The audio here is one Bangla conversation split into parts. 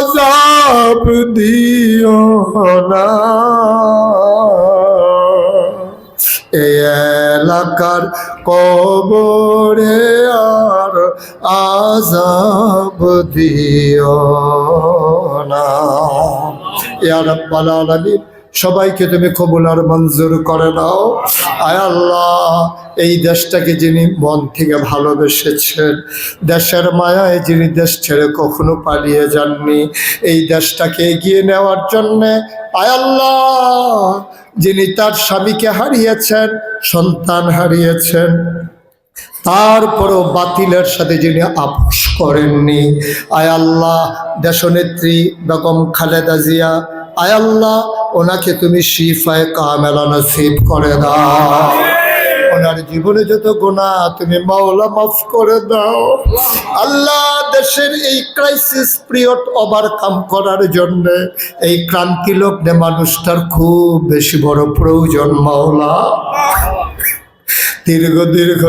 আজাব দিও না। এলাকার কবরে আর আজাব দিও না। ইয়া রাব্বাল আলামিন, সবাইকে তুমি কবুল আর মঞ্জুর করে নাও। আয় আল্লাহ এই দেশটাকে যিনি মন থেকে ভালোবেসেছেন, দেশের মায়ায় যিনি দেশ ছেড়ে কখনো পালিয়ে যাননি, এই দেশটাকে এগিয়ে নেওয়ার জন্যে আয় আল্লাহ, যিনি তার স্বামীকে হারিয়েছেন, সন্তান হারিয়েছেন, তারপরও বাতিলের সাথে যিনি আপোষ করেননি, আয় আল্লাহ, দেশনেত্রী বেগম খালেদা জিয়া, আয় আল্লাহ, ওনাকে তুমি শিফায় কামেলা নসিব করে দাও। ওনার জীবনে যত গুণা তুমি মাওলা মাফ করে দাও। আল্লাহ দেশের এই ক্রাইসিস পিরিয়ড ওভারকাম করার জন্য এই ক্রান্তি লগ্নে মানুষটার খুব বেশি বড় প্রয়োজন মাওলা। দীর্ঘ দীর্ঘ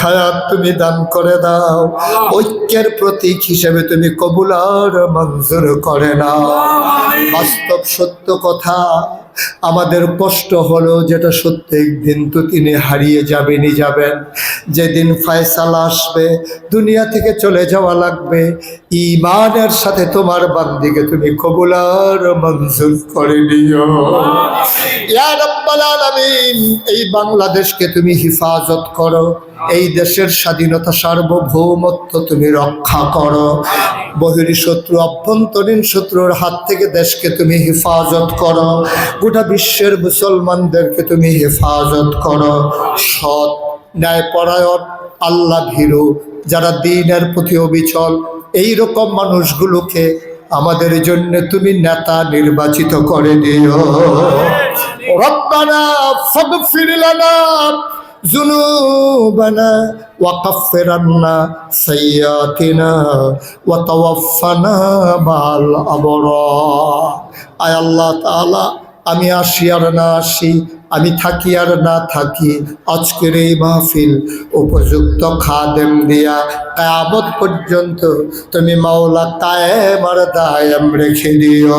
হায়াত তুমি দান করে দাও। ঐক্যের প্রতীক হিসেবে তুমি কবুলার মঞ্জুর করে নাও। বাস্তব সত্য কথা আমাদের কষ্ট হলো যেটা সত্য একদিন তো তিনি হারিয়ে যাবেনই যাবেন। যেদিন ফয়সালা আসবে দুনিয়া থেকে চলে যাওয়া লাগবে। ইমানের সাথে তোমার বান্দিকে তুমি কবুল আর মঞ্জুর করে নিও। এই বাংলাদেশকে তুমি হিফাজত করো। এই দেশের স্বাধীনতা সার্বভৌমত্ব তুমি রক্ষা করো। বহির শত্রু অভ্যন্তরীণ শত্রুর হাত থেকে দেশকে তুমি হেফাজত করো। গোটা বিশ্বের মুসলমানদেরকে তুমি হেফাজত করো। সৎ ন্যায়পরায়ণ আল্লাহ ভীরু যারা দিনের প্রতি অবিচল এই রকম মানুষগুলোকে আমাদের জন্য তুমি নেতা নির্বাচিত করে দিও। রব্বানা ফাগফির লানা ذنوبنا وكفر عنا سيئاتنا وتوفنا مع الأبرار আয় আল্লাহ তাআলা আমি আসি আর না আসি আমি থাকি আর না থাকি আজকের এই মাহফিল উপযুক্ত খাদেম দিয়া কায়ামত পর্যন্ত তুমি মাওলা কায়েম আর দায়াম রেখে দিও